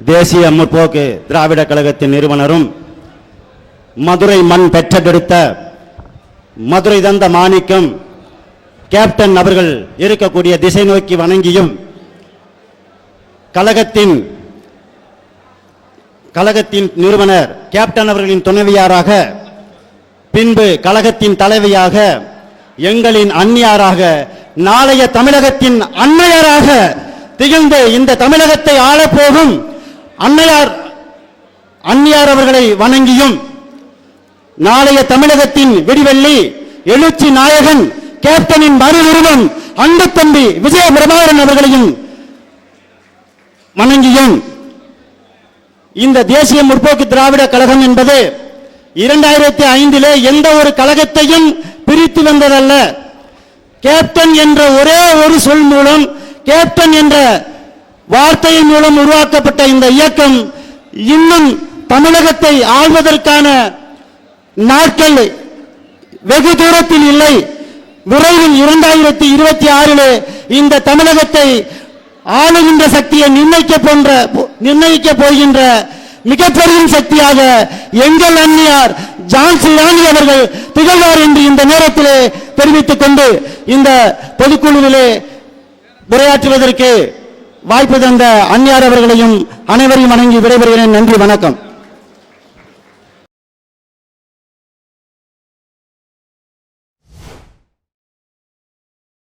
தேசிய முற்போக்கு திராவிட கழகத்தின் நிறுவனரும் மதுரை மண் பெற்றெடுத்த மதுரை தந்த மாணிக்கம் கேப்டன் அவர்கள் இருக்கக்கூடிய திசை நோக்கி வணங்கியும் கழகத்தின் கழகத்தின் நிறுவனர் கேப்டன் அவர்களின் துணைவியாராக பின்பு கழகத்தின் தலைவியாக எங்களின் அந்நியாராக நாளைய தமிழகத்தின் அன்னையராக திகழ்ந்து இந்த தமிழகத்தை ஆளப்போகும் அன்னையார் அன்னியார் அவர்களை வணங்கியும் நாளைய தமிழகத்தின் விடிவெள்ளி எழுச்சி நாயகன் கேப்டனின் மறுநிறுவம் அன்பு தம்பி விஜய பிரபாகரன் அவர்களையும் வணங்கியும். இந்த தேசிய முற்போக்கு திராவிட கழகம் என்பது இரண்டாயிரத்தி ஐந்திலே எந்த ஒரு கழகத்தையும் பிரித்து வந்ததல்ல. கேப்டன் என்ற ஒரே ஒரு சொல் மூலம் கேப்டன் என்ற வார்த்தையின் மூலம் உருவாக்கப்பட்ட இந்த இயக்கம் இன்னும் தமிழகத்தை ஆள்வதற்கான நாட்கள் வெகு தூரத்தில் இல்லை. விரைவில் இரண்டாயிரத்தி இருபத்தி ஆறிலே இந்த தமிழகத்தை ஆளுகின்ற சக்தியை நிர்ணயிக்க போன்ற நிர்ணயிக்க போகின்ற மிகப்பெரிய சக்தியாக எங்கள் அந்நியார் ஜான்சி ராணி அவர்கள் திகழ்வார் என்று இந்த நேரத்திலே தெரிவித்துக் கொண்டு இந்த பொதுக்குழுவிலே உரையாற்றுவதற்கு வாய்ப்பு தந்த அந்நியார் அவர்களையும் அனைவரையும் வணங்கி விடைபெறுகிறேன். நன்றி வணக்கம்.